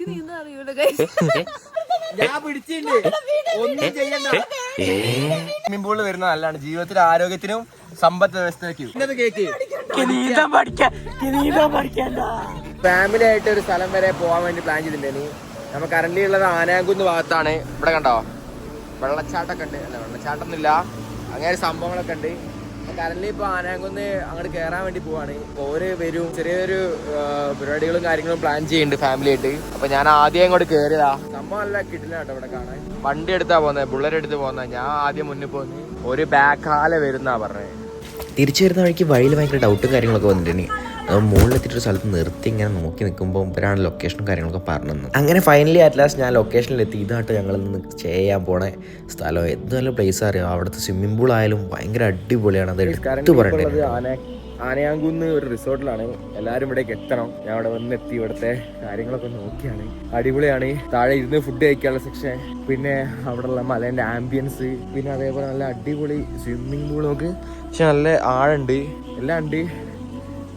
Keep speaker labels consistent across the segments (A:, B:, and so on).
A: എനിക്ക് നീന്താൻ അറിയൂല.
B: ഞാൻ പിടിച്ചിട്ടുണ്ട് ഒന്നും ചെയ്യണ്ട. സ്വിമ്മിംഗ് പൂളിൽ വരുന്ന നല്ലതാണ്. ജീവിതത്തിൽ ആരോഗ്യത്തിനും സമ്പത്ത് വ്യവസ്ഥയ്ക്കും. ഇന്നത്തെ കേക്ക് ഫാമിലി ആയിട്ട് ഒരു സ്ഥലം വരെ പോകാൻ വേണ്ടി പ്ലാൻ ചെയ്തിട്ടുണ്ടായിരുന്നു. നമ്മൾ കറന്റ് ഉള്ളത് ആനാങ്കുന്ന് ഭാഗത്താണ്. ഇവിടെ കണ്ടോ? വെള്ളച്ചാട്ടമൊക്കെ ഉണ്ട്. അല്ല വെള്ളച്ചാട്ടം അങ്ങനെ അങ്ങനെ സംഭവങ്ങളൊക്കെ ഉണ്ട്. കറന്റ് ഇപ്പൊ ആനാങ്കുന്ന് അങ്ങോട്ട് കേറാൻ വേണ്ടി പോവാണ്. ഓര് വരും. ചെറിയൊരു പരിപാടികളും കാര്യങ്ങളും പ്ലാൻ ചെയ്യുന്നുണ്ട് ഫാമിലി ആയിട്ട്. അപ്പൊ ഞാൻ ആദ്യം ഇങ്ങോട്ട് കയറിയതാ സംഭവം നല്ല കിട്ടില്ല കേട്ടോ ഇവിടെ കാണാൻ. വണ്ടി എടുത്താ പോകുന്നത് ബുള്ളറ്റ് എടുത്ത് പോകുന്നത് ഞാൻ ആദ്യം മുന്നിൽ പോന്നു. ഒരു ബാക്ക് ഹാല വരുന്നാ പറഞ്ഞത്
C: തിരിച്ചു വരുന്ന വഴിക്ക് വഴിയിൽ ഭയങ്കര ഡൗട്ടും കാര്യങ്ങളൊക്കെ വന്നിട്ടുണ്ട്. അപ്പോൾ മുകളിലെത്തിയിട്ട് ഒരു സ്ഥലത്ത് നിർത്തി ഇങ്ങനെ നോക്കി നിൽക്കുമ്പോൾ ഇവരാണ് ലൊക്കേഷനും കാര്യങ്ങളൊക്കെ പറഞ്ഞു തന്നത് അങ്ങനെ ഫൈനലി അറ്റ് ലാസ്റ്റ് ഞാൻ ലൊക്കേഷനിലെത്തി ഇതായിട്ട് ഞങ്ങൾ ഇന്ന് സ്റ്റേ ചെയ്യാൻ പോണ. സ്ഥലം എന്ത് നല്ല പ്ലേസ് അറിയാം? അവിടുത്തെ സ്വിമ്മിംഗ് പൂൾ ആയാലും ഭയങ്കര അടിപൊളിയാണ്. അത് എടുത്തു
B: പറയുന്നത് ആനയാങ്കുന്ന് ഒരു റിസോർട്ടിലാണ്. എല്ലാവരും ഇവിടേക്ക് എത്തണം. ഞാൻ അവിടെ വന്ന് എത്തി ഇവിടുത്തെ കാര്യങ്ങളൊക്കെ നോക്കിയാണ്. അടിപൊളിയാണ്. താഴെ ഇരുന്ന് ഫുഡ് കഴിക്കാനുള്ള സെക്ഷൻ പിന്നെ അവിടെയുള്ള മലേന്റെ ആംബിയൻസ് പിന്നെ അതേപോലെ നല്ല അടിപൊളി സ്വിമ്മിംഗ് പൂൾ നോക്ക് പക്ഷെ നല്ല ആഴുണ്ട്. എല്ലാം ഉണ്ട്.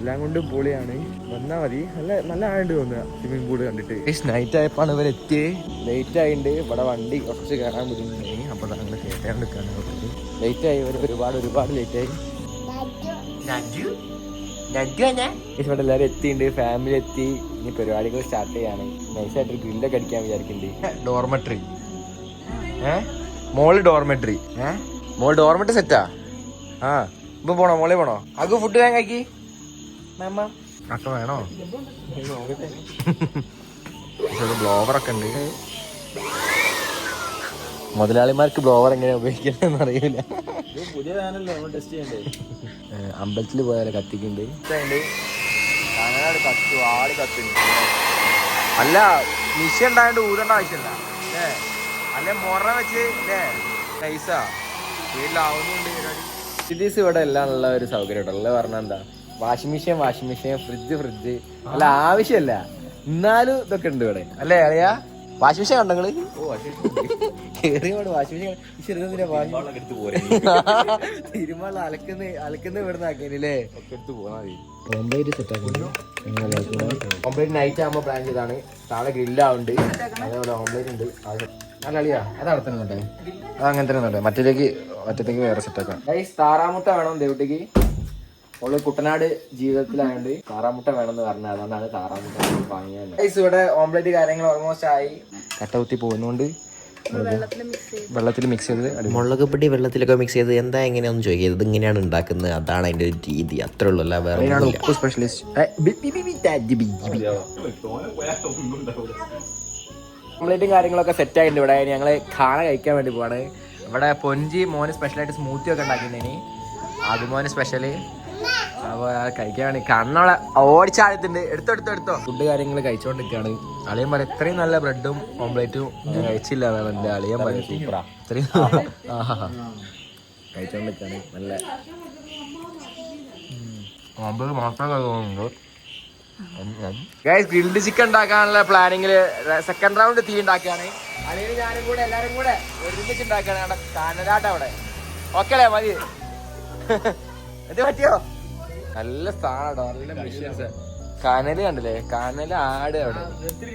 B: എല്ലാം കൊണ്ടും പൊളിയാണ്. വന്നാൽ മതി. നല്ല നല്ല ആയിട്ട് തോന്നുക സ്വിമ്മിംഗ് പൂൾ കണ്ടിട്ട്. നൈറ്റ് ആയപ്പോ ഇവർ എത്തിയത് ലേറ്റ് ആയിട്ടുണ്ട് ഇവിടെ വണ്ടി കുറച്ച് കയറാൻ ബുദ്ധിമുട്ടായി. അപ്പോൾ ഞങ്ങൾ കേട്ടാൻ എടുക്കാൻ ലേറ്റ് ആയി. ഇവർ ഒരുപാട് ഒരുപാട് ലേറ്റ് ആയി. ഇവിടെ എല്ലാവരും എത്തിയിട്ടുണ്ട് ഫാമിലി എത്തി. ഇനി പരിപാടികൾ സ്റ്റാർട്ട് ചെയ്യാണ്. നൈസായിട്ട് ഗ്രില്ലൊക്കെ അടിക്കാൻ വിചാരിക്കുന്നുണ്ട് ഡോർമെട്രി ഏ? മോൾ ഡോർമെട്രി ഏ? മോൾ ഡോർമെട്രി സെറ്റാ ആ? ഇപ്പൊ പോണോ? മോളെ പോണോ? അത് ഫുഡ് ഞാൻ കഴിക്കി അക്ക വേണോ? ബ്ലോവറൊക്കെ ഉണ്ട്. മുതലാളിമാർക്ക് ബ്ലോവർ എങ്ങനെയാ ഉപയോഗിക്കണമെന്ന് അറിയില്ല. അമ്പലത്തിൽ പോയാലേ കത്തിക്കുണ്ട് അല്ല മിഷ ഉണ്ടായോണ്ട് ഊരണ്ട ആവശ്യമില്ല. അല്ലേ മൊറ വെച്ച് പൈസ വീട്ടിലാവുന്നുണ്ട് ഇവിടെ എല്ലാം ഉള്ള ഒരു സൗകര്യം ഉണ്ടല്ലോ പറഞ്ഞ എന്താ? Washing machine washing machine fridge fridge. അല്ല ആവശ്യമല്ല എന്നാലും ഇതൊക്കെ ഉണ്ട് ഇവിടെ. അല്ലേ അറിയാ വാഷിംഗ് മെഷീൻ കണ്ടങ്ങൾ കേറിയോട് വാഷിംഗ് മെഷീൻ ചെറുതിന്റെ തിരുമാള അലക്കുന്ന അലക്കുന്ന ഇവിടുന്ന് ആക്കിയല്ലേ ഓംപ്ലേറ്റ് നൈറ്റ് പ്ലാൻ ചെയ്താണ്. താഴെ ഗ്രില്ലാവുണ്ട് അതേപോലെ ഓംപ്ലേറ്റ് ഉണ്ട്. അത് അല്ല അളിയാ അത് അവിടെ തന്നെ നോട്ടെ അത് അങ്ങനെ തന്നെ നോട്ടെ മറ്റേക്ക് മറ്റേക്ക് വേറെ സെറ്റ് ആക്കാം. താറാമുട്ട വേണം ദേവുട്ടിക്ക് ഓൾ കുട്ടനാട് ജീവിതത്തിലായോണ്ട് താറാമുട്ട വേണമെന്ന് പറഞ്ഞത്. അതുകൊണ്ടാണ് താറാമുട്ട വാങ്ങിയത്. ഗൈസ് ഇവിടെ ഓംലെറ്റ് കാര്യങ്ങൾ ഓൾമോസ്റ്റ് ആയി. കട്ടൗത്തി പോകുന്നോണ്ട് വെള്ളത്തിൽ മിക്സ് ചെയ്ത്.
C: മുളക് പൊടി വെള്ളത്തിലൊക്കെ മിക്സ് ചെയ്ത് എന്താ എങ്ങനെയാണെന്ന് ചോദിക്കുന്നത് ഇത് ഇങ്ങനെയാണ് ഉണ്ടാക്കുന്നത്. അതാണ് അതിന്റെ ഒരു രീതി. അത്ര ഉള്ളൂ അല്ല വേറെ.
B: ഉപ്പ് സ്പെഷ്യലിസ്റ്റ് ഓംപ്ലേറ്റും കാര്യങ്ങളൊക്കെ സെറ്റ് ആയിട്ടുണ്ട് ഇവിടെ. ഞങ്ങൾ ഖാന കഴിക്കാൻ വേണ്ടി പോവാണ്. ഇവിടെ പൊഞ്ചി മോന് സ്പെഷ്യലായിട്ട് സ്മൂത്തി ഒക്കെ ഉണ്ടാക്കിയിട്ടുണ്ടെങ്കിൽ അതുമോന് സ്പെഷ്യൽ അപ്പോൾ കഴിക്കാൻ വേണ്ടി കണ്ണോളെ ഓടിച്ചാടുത്തുണ്ട് എടുത്തോ എടുത്തോ എടുത്തോ. ഫുഡ് കാര്യങ്ങൾ കഴിച്ചുകൊണ്ടിരിക്കുകയാണ് അളിയൻ പറയും ഇത്രയും നല്ല ബ്രെഡും ഓംപ്ലേറ്റും ഞാൻ കഴിച്ചില്ല. എന്നാണ് എന്റെ അളിയൻ പറയും ഇത്രയും കഴിച്ചുകൊണ്ടിരിക്കുകയാണ് നല്ല. ഓംപ്ലേറ്റ് മാത്രമേ തോന്നുന്നുണ്ട്. ഗൈസ് ഗ്രിൽഡ് ചിക്കൻ ഉണ്ടാക്കാനുള്ള പ്ലാനിങ്ങിൽ സെക്കൻഡ് റൗണ്ട് തീ ഉണ്ടാക്കുകയാണ്. അല്ലെങ്കിൽ ഞാനും കൂടെ എല്ലാരും കൂടെ ഒരുമിച്ച് ഉണ്ടാക്കുകയാണ്. കാനലാട്ട അവിടെ. ഓക്കെ അല്ലേ മതി. എന്ത് പറ്റിയോ? നല്ല സ്ഥാനാട്ടോ നല്ല മെഷീൻസ് കനൽ കണ്ടില്ലേ? കനൽ ആട് അവിടെ.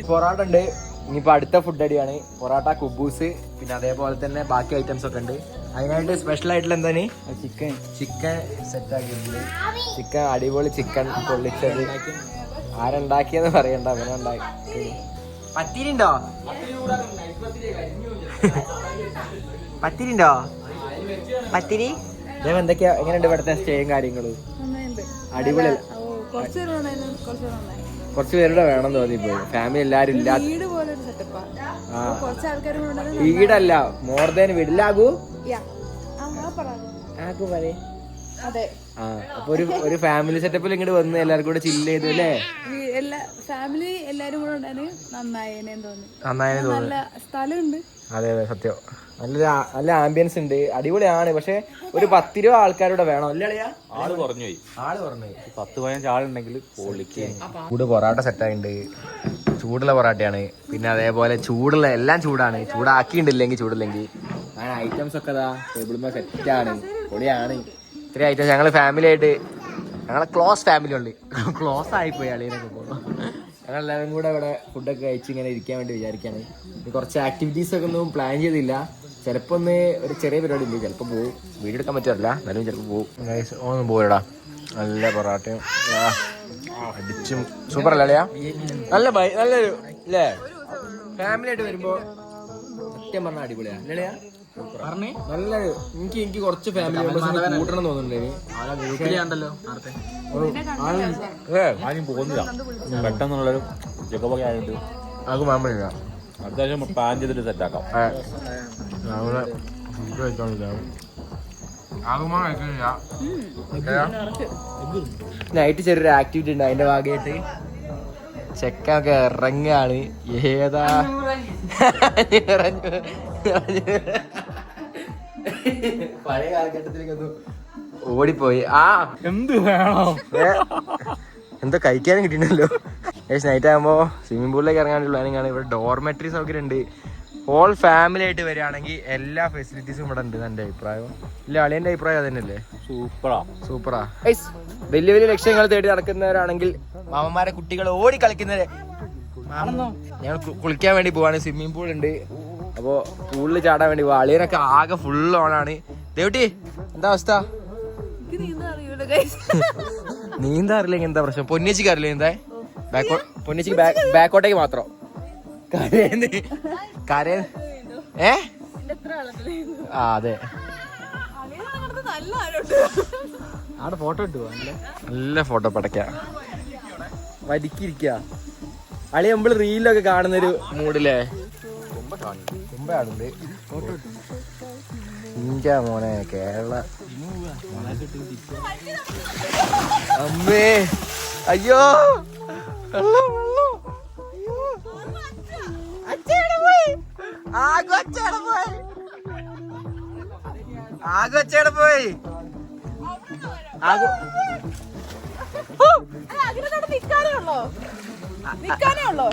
B: പൊറോട്ട ഉണ്ട്. ഇനിയിപ്പോ അടുത്ത ഫുഡ് അടിയാണ്. പൊറോട്ട കുബൂസ് പിന്നെ അതേപോലെ തന്നെ ബാക്കി ഐറ്റംസ് ഒക്കെ ഉണ്ട്. അതിനായിട്ട് സ്പെഷ്യൽ ആയിട്ടുള്ള എന്താണ്? ചിക്കൻ ചിക്കൻ സെറ്റ് ആക്കിയിട്ടുണ്ട്. ചിക്കൻ അടിപൊളി ചിക്കൻ പൊള്ളിച്ചത്. ആരുണ്ടാക്കിയെന്ന് പറയണ്ട അവനെ ഉണ്ടാക്കി പത്തിരിണ്ടോ? പത്തിരിണ്ടോ? പത്തിരി? എന്തൊക്കെയാ എങ്ങനെയുണ്ട് ഇവിടുത്തെ സ്റ്റേയും കാര്യങ്ങളും. അടിപൊളി.
A: കുറച്ച്
B: പേരുടെ വേണം തോന്നിപ്പോയി ഫാമിലി എല്ലാരും ഇല്ലാത്ത വീടല്ല മോർ ദാൻ
A: വീടില്ലാകൂ
B: ആകൂ. പറയേ.
A: അതെ.
B: ആ അപ്പൊ ഒരു ഒരു ഫാമിലി സെറ്റപ്പിൽ ഇങ്ങോട്ട് വന്ന് എല്ലാവർക്കും കൂടെ ചില്ല് ചെയ്തു അല്ലേ?
A: ഫാമിലി എല്ലാരും കൂടെ നന്നായേനെ തോന്നി.
B: നന്നായി
A: തോന്നി. സ്ഥലമുണ്ട്.
B: അതെ അതെ സത്യം. നല്ലൊരു ആ- നല്ല ആംബിയൻസ് ഉണ്ട്. അടിപൊളിയാണ്. പക്ഷെ ഒരു പത്തിരുപത് ആൾക്കാരോടെ വേണം. അല്ലേ?
D: ആൾ കുറഞ്ഞു പോയി.
B: ആൾ പറഞ്ഞു
D: പത്ത് പതിനഞ്ച് ആളുണ്ടെങ്കിൽ പൊളിക്ക്.
B: ചൂട് പൊറാട്ട സെറ്റായിട്ടുണ്ട് ചൂടുള്ള പൊറാട്ടയാണ്. പിന്നെ അതേപോലെ ചൂടുള്ള എല്ലാം ചൂടാണ്. ചൂടാക്കിയിട്ടില്ലെങ്കിൽ ചൂടില്ലെങ്കിൽ. അങ്ങനെ ഐറ്റംസ് ഒക്കെ അതാ സെറ്റ് സെറ്റാണ് പൊളിയാണ്. ഇത്രയും ഐറ്റംസ് ഞങ്ങൾ ഫാമിലി ആയിട്ട് ഞങ്ങളെ ക്ലോസ് ഫാമിലി ഉണ്ട്. ക്ലോസ് ആയിപ്പോയി അളിയനൊക്കെ പോകുമ്പോൾ ഞങ്ങളെല്ലാവരും കൂടെ ഇവിടെ ഫുഡൊക്കെ കഴിച്ച് ഇങ്ങനെ ഇരിക്കാൻ വേണ്ടി വിചാരിക്കാണ്. ഇനി കുറച്ച് ആക്ടിവിറ്റീസ് ഒക്കെ ഒന്നും പ്ലാൻ ചെയ്തില്ല. ചിലപ്പോ ഒന്ന് ഒരു ചെറിയ പരിപാടി ഉണ്ട് ചിലപ്പോ പോകും വീഡിയോ എടുക്കാൻ പറ്റില്ല എന്നാലും ചിലപ്പോ പോകും ഒന്നും പോരടാ നല്ല പൊറാട്ടയും അടിച്ചും. സൂപ്പർ അല്ലേ? നല്ല ഭയ- നല്ലൊരു അല്ലേ ഫാമിലി ആയിട്ട് വരുമ്പോ സത്യം പറഞ്ഞ അടിപൊളിയാ. അല്ലേ എനിക്ക് എനിക്ക് കുറച്ച് ഫാമിലി മെമ്പേഴ്സിനെ കൂട്ടണം തോന്നുന്നുണ്ട്
D: പോകുന്നില്ല. പെട്ടെന്നുള്ളൊരു ചെക്കപ്പൊക്കെ ആയിട്ട്
B: അത് മാമില്ല
D: അത്യാവശ്യം പ്ലാൻ ചെയ്തിട്ട് സെറ്റാക്കാം
B: ഫുഡ് നൈറ്റ് ചെറിയൊരു ആക്ടിവിറ്റി ഉണ്ട് അതിന്റെ ഭാഗമായിട്ട്. ചെക്കൊക്കെ ഇറങ്ങാണ് ഏതാ? ഇറങ്ങു. പഴയ കാലഘട്ടത്തിലേക്കൊന്ന് ഓടിപ്പോയി. ആ.
D: എന്ത് വേണം?
B: എന്തോ കഴിക്കാനും കിട്ടിയിട്ടുണ്ടല്ലോ നൈറ്റ് ആകുമ്പോ സ്വിമ്മിംഗ് പൂളിലേക്ക് ഇറങ്ങാനുള്ള പ്ലാനിങ് ആണ്. ഇവിടെ ഡോർമെട്രി സൗകര്യം ഉണ്ട്. ഹോൾ ഫാമിലി ആയിട്ട് വരികയാണെങ്കിൽ എല്ലാ ഫെസിലിറ്റീസും ഇവിടെ ഉണ്ട് എന്റെ അഭിപ്രായം. ഇല്ല അളിയന്റെ അഭിപ്രായം അതന്നെയല്ലേ?
D: സൂപ്പറാ
B: സൂപ്പറാ വലിയ വലിയ ലക്ഷ്യങ്ങൾ തേടി നടക്കുന്നവരാണെങ്കിൽ മാമന്മാരെ കുട്ടികൾ ഓടി കളിക്കുന്നവരെ ഞങ്ങൾ കുളിക്കാൻ വേണ്ടി പോവാണ്. സ്വിമ്മിംഗ് പൂൾ ഉണ്ട്. അപ്പോ പൂളിൽ ചാടാൻ വേണ്ടി പോവാ. അളിയനൊക്കെ ആകെ ഫുൾ ഓണാണ് ദേവട്ടി എന്താ അവസ്ഥ. നീന്താ അറിയില്ലെങ്കിൽ എന്താ പ്രശ്നം? പൊന്നിച്ചിക്ക് അറിയില്ല നീന്താ ബാക്കോ പൊന്നിച്ചിക്ക് ബാക്കോട്ടേക്ക് മാത്രം. കരേന്ന് കരേ ഏ? ആ അതെ. അവിടെ ഫോട്ടോ ഇട്ടു നല്ല ഫോട്ടോ പടക്ക വരിക്കിരിക്ക അളി നമ്മൾ റീലൊക്കെ കാണുന്നൊരു മൂഡില്ലേ കാണുന്നുണ്ട് ഇന്ത്യ മോനെ കേരള. അമ്മേ അയ്യോ. വെള്ളം വെള്ളം. അച്ഛയുടെ പോയി.
A: അതിന് നടന്ന് നിക്കാനേ ഉള്ളോ? നിക്കാനേ ഉള്ളോ?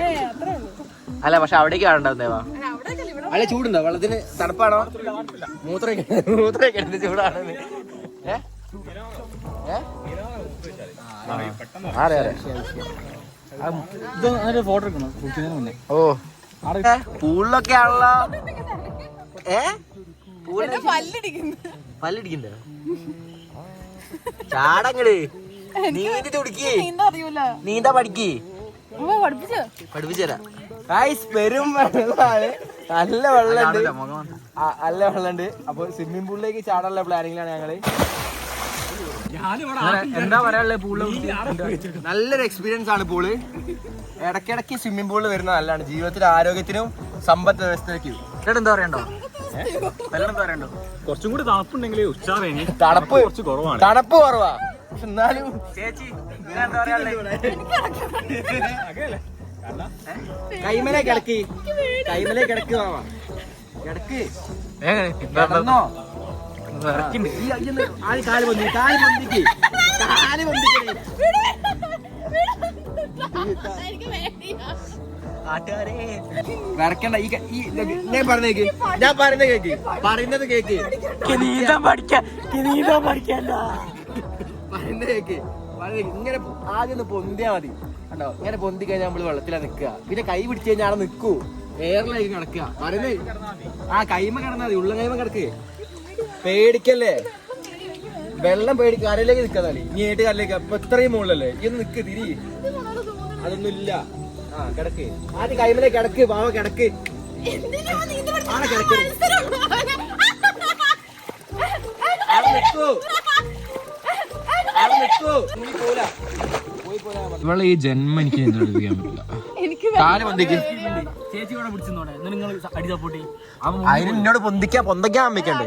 A: ഏ, അത്രേ ഉള്ളൂ.
B: അല്ല പക്ഷെ അവിടേക്ക്
A: അവിടേക്കല്ല, ഇവിടെ
B: അല്ല ചൂടുണ്ടോ? വെള്ളത്തിന് തണുപ്പാണോ? മൂത്രം മൂത്രമൊക്കെ എടുത്ത് ചൂടാണ്.
D: ഫോട്ടോ എടുക്കണം.
B: ഓ. പൂളിലൊക്കെ ആണല്ലോ ഏ. പല്ലിടിക്കണ്ടോ ചാടങ്ങട്. നീന്തി തുടിക്കേ. നീന്താ പഠിക്ക്.
A: പഠിപ്പിച്ചു? പഠിപ്പിച്ചു
B: പഠിപ്പിച്ചുതരാം ഗായ്സ് പെരും വെള്ളമാണ്. നല്ല വെള്ളമുണ്ട്. നല്ല വെള്ളമുണ്ട്. അപ്പൊ സ്വിമ്മിംഗ് പൂളിലേക്ക് ചാടാനുള്ള പ്ലാനിങ്ങിലാണ് ഞങ്ങൾ. എന്താ പറയാനുള്ളത് പൂളിൽ നല്ലൊരു എക്സ്പീരിയൻസ് ആണ് പൂൾ ഇടയ്ക്കിടയ്ക്ക് സ്വിമ്മിംഗ് പൂളിൽ വരുന്ന നല്ലതാണ്. ജീവിതത്തിലെ ആരോഗ്യത്തിനും സമ്പത്ത് വ്യവസ്ഥയ്ക്കും. ചേട്ടൻ എന്താ പറയണ്ടോ? എന്താ പറയണ്ടോ?
D: കുറച്ചും കൂടി തണുപ്പുണ്ടെങ്കിൽ ഉച്ചാറേനി
B: തണുപ്പ്.
D: കുറച്ച് കുറവാണ്.
B: തണുപ്പ് കുറവാ. പക്ഷെ എന്നാലും ചേച്ചി എന്താ പറയാനുള്ളത്? കൈമലെ കിടക്ക്. കൈമലെ കിടക്ക് മാവാ കിടക്ക്. കിടന്നോ. ആദ്യം കാൽ പൊന്തി? കാൽ പൊന്തിക്ക്. കാൽ പൊന്തിക്കണേ. വരക്കണ്ട. ഈ ഞാൻ പറഞ്ഞ കേക്ക്. ഞാൻ പറയുന്ന കേക്ക്. പറയുന്നത് കേക്ക്. നീന്തം പഠിക്കാൻ നീന്തം പഠിക്കണ്ട. പറയുന്ന കേക്ക്. ഇങ്ങനെ ആദ്യം ഒന്ന് പൊന്തിയാ മതി. കണ്ടോ? ഇങ്ങനെ പൊന്തി കഴിഞ്ഞാൽ നമ്മൾ വെള്ളത്തിലാ നിക്കുക പിന്നെ കൈ പിടിച്ചു കഴിഞ്ഞാൽ അവിടെ നിൽക്കൂ എയറിലേക്ക് കിടക്കുക പറയുന്നത് ആ കൈമ കിടന്നാ മതി. ഉള്ള കൈമ കിടക്ക്. പേടിക്കല്ലേ? വെള്ളം പേടി അരയിലേക്ക് നിൽക്കാതാളി ഇനി ഏട്ട് കരയിലേക്ക്. അപ്പൊ ഇത്രയും മുകളിലല്ലേ? ഇന്ന് നിക്ക് തിരി. അതൊന്നും ഇല്ല ആ കിടക്ക്. ആദ്യം കൈമലെ കിടക്ക് പാവ കിടക്ക്? ആടെ കിടക്ക്. അവിടെ നിൽക്കൂ ഇവളെ ഈ ജന്മം എനിക്ക് പഠിപ്പിക്കാൻ പറ്റില്ല.
A: എനിക്ക്
B: കാൽ പൊന്തിക്ക്.
D: ചേച്ചി ഇവിടെ പിടിച്ചോടെ നിങ്ങൾ അടി സപ്പോർട്ട്
B: അതിന് എന്നോട് പൊന്തിക്കാ പൊന്തയ്ക്കാൻ അമ്മയ്ക്കണ്ടേ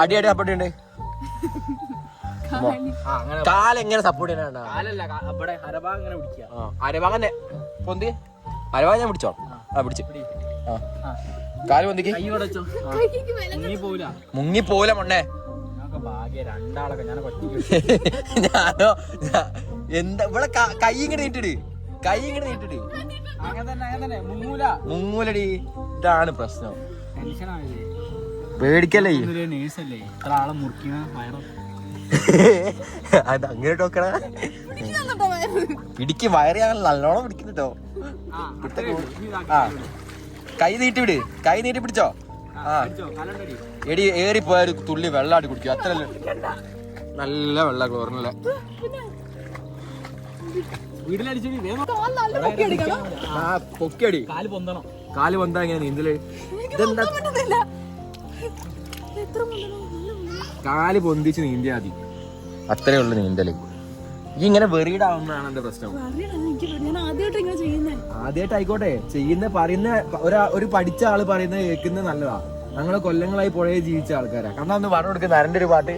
B: അടി അടി സപ്പോർട്ട് ഉണ്ട് കാലെങ്ങനെ സപ്പോർട്ട് ചെയ്യാനാ
D: കാലല്ല അവിടെ ഹരഭാഗം ഇങ്ങനെ പിടിക്കുക.
B: അരഭാഗം തന്നെ. പൊന്തി. അരഭാഗം ഞാൻ പിടിച്ചോ? ആ പിടിച്ച്. ആ. കാൽ പൊന്തിക്ക്. മുങ്ങി പോലെ മണ്ണേ.
D: ഭാഗ്യ രണ്ടാളൊക്കെ ഞാൻ
B: ഞാനോ എന്താ ഇവിടെ ക- ഇങ്ങനെ നീട്ടിട്. കൈ ഇങ്ങനെ നീട്ടിട്.
D: അങ്ങനെ തന്നെ അങ്ങനെ തന്നെ. മുങ്ങൂല.
B: മുങ്ങൂലടി. ഇതാണ് പ്രശ്നം. പേടിക്കല്ലേ?
D: നേഴ്സല്ലേ? ഇത്ര ആളെ വയറും.
C: അത് അങ്ങനെ നോക്കണ പിടിക്ക് വയറ് ഞങ്ങൾ നല്ലോണം പിടിക്കുന്നുട്ടോ. ആ കൈ നീട്ടി വിട് കൈ നീട്ടി പിടിച്ചോ? ആ. എടി ഏറി പോയാൽ തുള്ളി വെള്ളാടി കുടിക്കും. അത്ര നല്ല വെള്ള ക്ലോറിനല്ല
B: ആ പൊക്കിയടി. കാൽ പൊന്താ ഇങ്ങനെ നീന്തൽ? ഇതെന്താ?
A: പറ്റുന്നില്ല എത്ര മുതലോ
B: കാൽ പൊന്തിച്ച് നീന്തിയാ മതി. അത്രേ ഉള്ളു നീന്തൽ. ഈ ഇങ്ങനെ വെറിയിടാവുന്നതാണ് എന്റെ പ്രശ്നം.
A: ആദ്യമായിട്ട് ഇങ്ങനെ ചെയ്യുന്നേ.
B: ആദ്യമായിട്ട് ആയിക്കോട്ടെ ചെയ്യുന്ന പറയുന്ന ഒരാ ഒരു പഠിച്ച ആൾ പറയുന്നത് കേൾക്കുന്നത് നല്ലതാ. ഞങ്ങൾ കൊല്ലങ്ങളായി പുഴയെ ജീവിച്ച ആൾക്കാരാ. കാരണം ഒന്ന് പാട്ട് കൊടുക്കുന്ന നരന്റെ ഒരു പാട്ട്.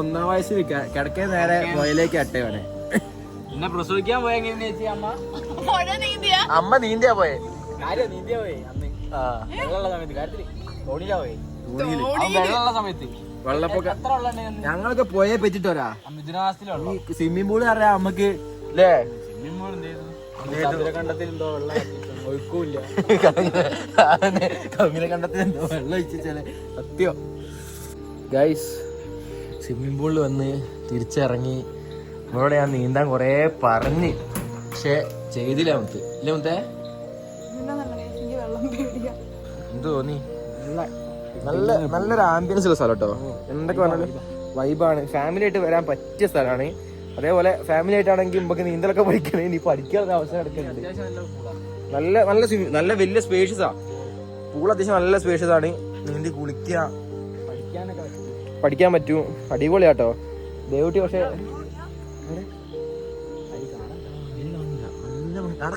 B: ഒന്നാം വയസ്സിൽ കിടക്കേ നേരെ പുഴയിലേക്ക് അട്ടേവനെ
D: എന്നെ പ്രസവിക്കാൻ പോയ അമ്മ?
A: നീന്തിയ?
B: അമ്മ നീന്തിയാ പോയെ.
D: കാര്യം നീന്തിയാ പോയി?
B: വെള്ളപ്പൊക്ക. ഞങ്ങളൊക്കെ പോയേ പറ്റിട്ടോരാ. ഈ സ്വിമ്മിംഗ് പൂൾ അറിയാം നമ്മക്ക് അല്ലേ
D: സ്വിമ്മിംഗ് പൂൾ എന്ത് കണ്ടത്തിൽ എന്തോ വെള്ളം ഒഴുക്കൂല്ല
B: കവിനെ കണ്ടത്തിൽ എന്തോ വെള്ളം ഒഴിച്ചാൽ സത്യം. ഗൈസ് സ്വിമ്മിംഗ് പൂളിൽ വന്ന് തിരിച്ചിറങ്ങി. നമ്മളോട് ഞാൻ നീന്താൻ കുറേ പറഞ്ഞ്. പക്ഷെ ചെയ്തില്ല മുത്ത്. ഇല്ല മുത്തേ?
A: വെള്ളം പേടിയാ.
B: എന്ത് തോന്നി നല്ല നല്ലൊരു ആംബിയൻസ് ഉള്ള സ്ഥലം കേട്ടോ. എന്തൊക്കെ പറഞ്ഞാലും വൈബാണ് ഫാമിലി ആയിട്ട് വരാൻ പറ്റിയ സ്ഥലമാണ്. അതേപോലെ ഫാമിലി ആയിട്ടാണെങ്കിൽ നമുക്ക് നീന്തലൊക്കെ പഠിക്കണേ. ഇനി പഠിക്കാനുള്ള അവസരം എടുക്കുന്നുണ്ട്
D: നല്ല
B: നല്ല നല്ല നല്ല വലിയ സ്പേഷ്യസാ പൂൾ അത്യാവശ്യം നല്ല സ്പേഷ്യസ് ആണ്. നീന്തി കുളിക്കുക പഠിക്കാൻ പറ്റൂ. അടിപൊളിയാട്ടോ. ദേവുട്ടി പക്ഷേ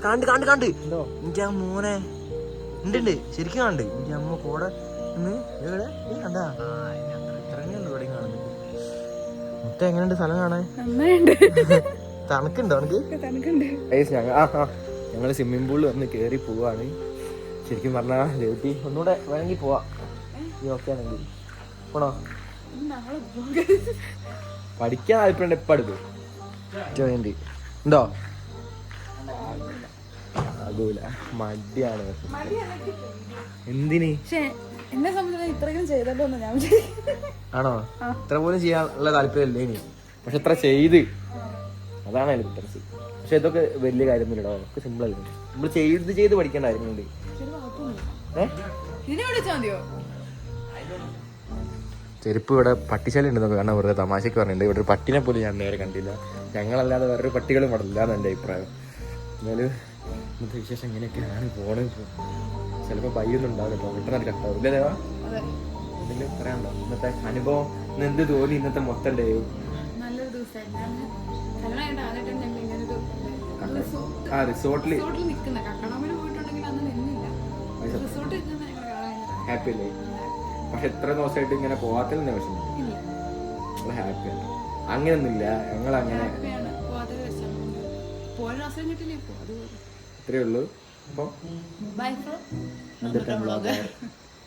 B: കണ്ട് കണ്ട് കണ്ട്. എനിക്ക് ആ മോനെ. ഉണ്ട് ഉണ്ട് ശരിക്കും കാണണ്ട് എനിക്ക് അമ്മ കൂടെ നിന്ന് കണ്ടാ. ഇവിടെ കാണുന്നത്. മുട്ട എങ്ങനെയുണ്ട്? സ്ഥലം കാണാൻ? തണുക്കുണ്ടോ എനിക്ക് ഞങ്ങൾ സ്വിമ്മിംഗ് പൂളിൽ വന്ന് കയറി പോവാണ്. ശരിക്കും പറഞ്ഞാൽ ലേട്ടി ഒന്നുകൂടെ വേണമെങ്കിൽ പോവാ. നീ ഓക്കെ ആണെങ്കിൽ. പോണോ? പഠിക്കാൻ താല്പര്യം ഇപ്പം അടുത്ത് ജോയിന്റ് ഉണ്ടോ? ആകൂല മടിയാണ്. എന്തിന്?
A: എന്നെ സംബന്ധിച്ച് ഇത്രയും ചെയ്തല്ലോ ഞാൻ.
B: ആണോ? ഇത്ര പോലും ചെയ്യാനുള്ള താല്പര്യമല്ലേ ഇനി. പക്ഷെ ഇത്ര ചെയ്ത്. അതാണ് ഡിഫറൻസ് പക്ഷെ ഇതൊക്കെ വലിയ കാര്യമൊന്നുമില്ലടോ. ഒക്കെ സിമ്പിൾ അല്ലേ? നമ്മൾ ചെയ്ത് ചെയ്ത് പഠിക്കേണ്ട കാര്യങ്ങളുണ്ട്. ചെരുപ്പ് ഇവിടെ പട്ടിശാല ഉണ്ടെന്നൊക്കെ കാരണം വെറുതെ തമാശക്ക് പറഞ്ഞിട്ടുണ്ട്. ഇവിടെ ഒരു പട്ടിനെ പോലും ഞാൻ നേരെ കണ്ടില്ല. ഞങ്ങളല്ലാതെ വേറൊരു പട്ടികളും ഇവിടെ ഇല്ല എന്നെ അഭിപ്രായം. എന്നാലും ഇന്നത്തെ വിശേഷം ഇങ്ങനെയൊക്കെയാണ്. പോണത് ചിലപ്പോൾ ബൈയൊന്നും ഉണ്ടാവില്ല. പെട്ടെന്ന് കട്ടാവും ഇല്ലേ ദേവാ? എന്തെങ്കിലും പറയാനുണ്ടോ? ഇന്നത്തെ അനുഭവം ഇന്ന് എന്ത് തോന്നി ഇന്നത്തെ മൊത്തം ഡേ
A: നല്ലൊരു ദിവസമായിരുന്നു
B: ആ റിസോർട്ടിൽ ഹാപ്പി അല്ലേ? പക്ഷെ എത്ര ദിവസമായിട്ട് ഇങ്ങനെ പോവാത്തതിൽ വിഷമം നമ്മൾ ഹാപ്പിയാണ് അങ്ങനെയൊന്നുമില്ല. ഞങ്ങൾ അങ്ങനെ
A: പോയ അവസരം കിട്ടില്ലേ
B: ഇത്രയേ ഉള്ളൂ. അപ്പൊ
A: ബൈ ഫ്രം
B: ബ്ലോഗർ